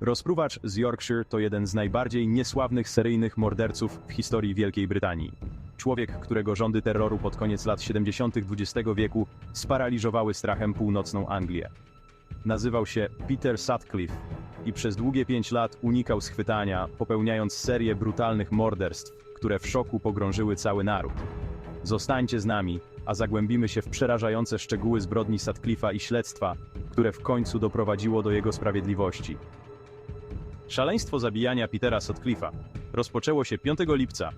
Rozpruwacz z Yorkshire to jeden z najbardziej niesławnych seryjnych morderców w historii Wielkiej Brytanii. Człowiek, którego rządy terroru pod koniec lat 70. XX wieku sparaliżowały strachem północną Anglię. Nazywał się Peter Sutcliffe i przez długie pięć lat unikał schwytania, popełniając serię brutalnych morderstw, które w szoku pogrążyły cały naród. Zostańcie z nami, a zagłębimy się w przerażające szczegóły zbrodni Sutcliffe'a i śledztwa, które w końcu doprowadziło do jego sprawiedliwości. Szaleństwo zabijania Petera Sutcliffe'a rozpoczęło się 5 lipca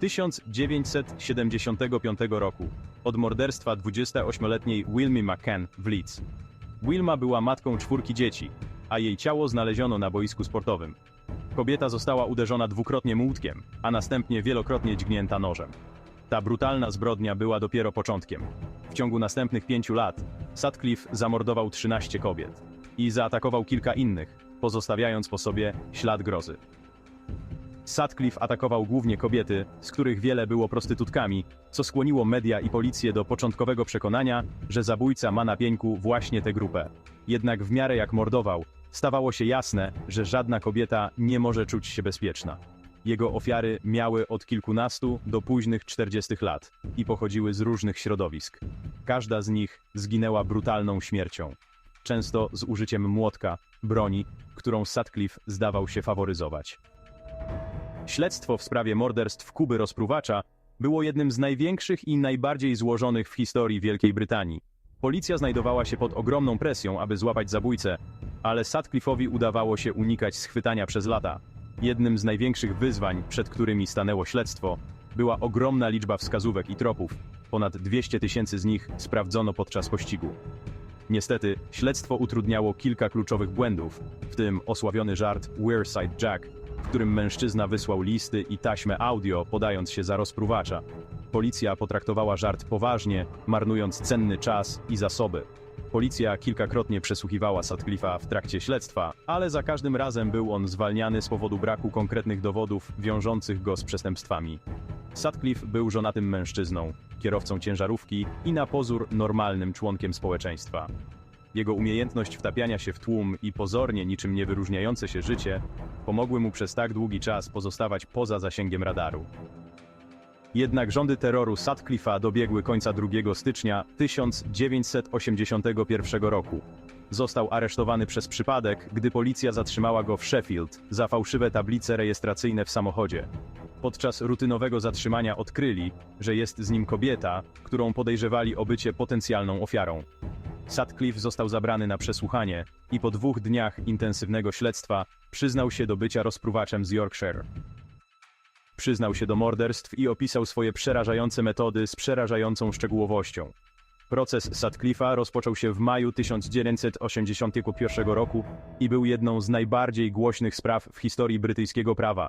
1975 roku od morderstwa 28-letniej Wilmy McCann w Leeds. Wilma była matką czwórki dzieci, a jej ciało znaleziono na boisku sportowym. Kobieta została uderzona dwukrotnie młótkiem, a następnie wielokrotnie dźgnięta nożem. Ta brutalna zbrodnia była dopiero początkiem. W ciągu następnych pięciu lat Sutcliffe zamordował 13 kobiet i zaatakował kilka innych, pozostawiając po sobie ślad grozy. Sutcliffe atakował głównie kobiety, z których wiele było prostytutkami, co skłoniło media i policję do początkowego przekonania, że zabójca ma na pieńku właśnie tę grupę. Jednak w miarę jak mordował, stawało się jasne, że żadna kobieta nie może czuć się bezpieczna. Jego ofiary miały od kilkunastu do późnych czterdziestych lat i pochodziły z różnych środowisk. Każda z nich zginęła brutalną śmiercią. Często z użyciem młotka, broni, którą Sutcliffe zdawał się faworyzować. Śledztwo w sprawie morderstw Kuby Rozpruwacza było jednym z największych i najbardziej złożonych w historii Wielkiej Brytanii. Policja znajdowała się pod ogromną presją, aby złapać zabójcę, ale Sutcliffe'owi udawało się unikać schwytania przez lata. Jednym z największych wyzwań, przed którymi stanęło śledztwo, była ogromna liczba wskazówek i tropów. Ponad 200 tysięcy z nich sprawdzono podczas pościgu. Niestety, śledztwo utrudniało kilka kluczowych błędów, w tym osławiony żart Wearside Jack, w którym mężczyzna wysłał listy i taśmę audio, podając się za rozpruwacza. Policja potraktowała żart poważnie, marnując cenny czas i zasoby. Policja kilkakrotnie przesłuchiwała Sutcliffe'a w trakcie śledztwa, ale za każdym razem był on zwalniany z powodu braku konkretnych dowodów wiążących go z przestępstwami. Sutcliffe był żonatym mężczyzną, kierowcą ciężarówki i na pozór normalnym członkiem społeczeństwa. Jego umiejętność wtapiania się w tłum i pozornie niczym nie wyróżniające się życie pomogły mu przez tak długi czas pozostawać poza zasięgiem radaru. Jednak rządy terroru Sutcliffe'a dobiegły końca 2 stycznia 1981 roku. Został aresztowany przez przypadek, gdy policja zatrzymała go w Sheffield za fałszywe tablice rejestracyjne w samochodzie. Podczas rutynowego zatrzymania odkryli, że jest z nim kobieta, którą podejrzewali o bycie potencjalną ofiarą. Sutcliffe został zabrany na przesłuchanie i po dwóch dniach intensywnego śledztwa przyznał się do bycia rozpruwaczem z Yorkshire. Przyznał się do morderstw i opisał swoje przerażające metody z przerażającą szczegółowością. Proces Sutcliffe'a rozpoczął się w maju 1981 roku i był jedną z najbardziej głośnych spraw w historii brytyjskiego prawa.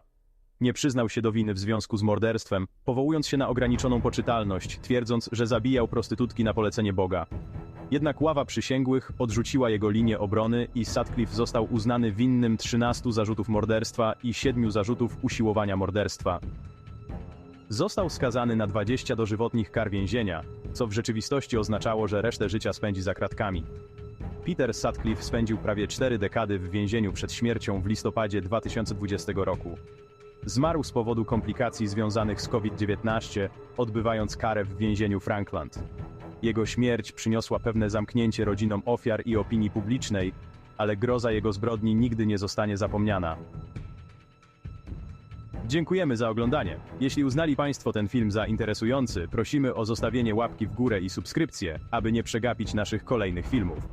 Nie przyznał się do winy w związku z morderstwem, powołując się na ograniczoną poczytalność, twierdząc, że zabijał prostytutki na polecenie Boga. Jednak ława przysięgłych odrzuciła jego linię obrony i Sutcliffe został uznany winnym 13 zarzutów morderstwa i 7 zarzutów usiłowania morderstwa. Został skazany na 20 dożywotnich kar więzienia, co w rzeczywistości oznaczało, że resztę życia spędzi za kratkami. Peter Sutcliffe spędził prawie 4 dekady w więzieniu przed śmiercią w listopadzie 2020 roku. Zmarł z powodu komplikacji związanych z COVID-19, odbywając karę w więzieniu Frankland. Jego śmierć przyniosła pewne zamknięcie rodzinom ofiar i opinii publicznej, ale groza jego zbrodni nigdy nie zostanie zapomniana. Dziękujemy za oglądanie. Jeśli uznali Państwo ten film za interesujący, prosimy o zostawienie łapki w górę i subskrypcję, aby nie przegapić naszych kolejnych filmów.